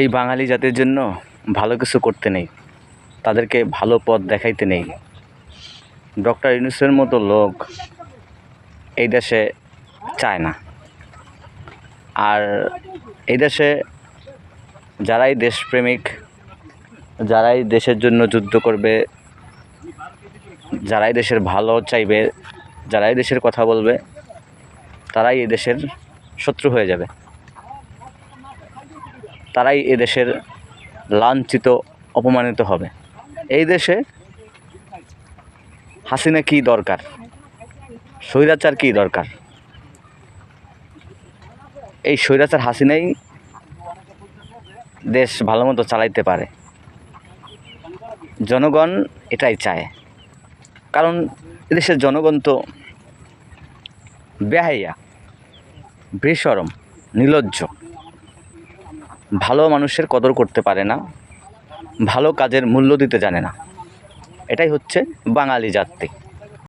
এই বাঙালি জাতির জন্য ভালো কিছু করতে নেই। তাদেরকে ভালো পথ দেখাইতে নেই। ডক্টর ইউনুসের মতো লোক এই দেশে চায় না। আর এই দেশে যারাই দেশপ্রেমিক, যারাই দেশের জন্য যুদ্ধ করবে, যারাই দেশের ভালো চাইবে, যারাই দেশের কথা বলবে, তারাই এই দেশের শত্রু হয়ে যাবে। তারাই এ দেশের লাঞ্ছিত, অপমানিত হবে। এই দেশে হাসিনা কী দরকার? স্বৈরাচার কী দরকার? এই স্বৈরাচার হাসিনাই দেশ ভালো মতো চালাইতে পারে। জনগণ এটাই চায়। কারণ এদেশের জনগণ তো বেহাইয়া বেসরম নির্লজ্জ ভালো মানুষের কদর করতে পারে না, ভালো কাজের মূল্য দিতে জানে না। এটাই হচ্ছে বাঙালি জাতি।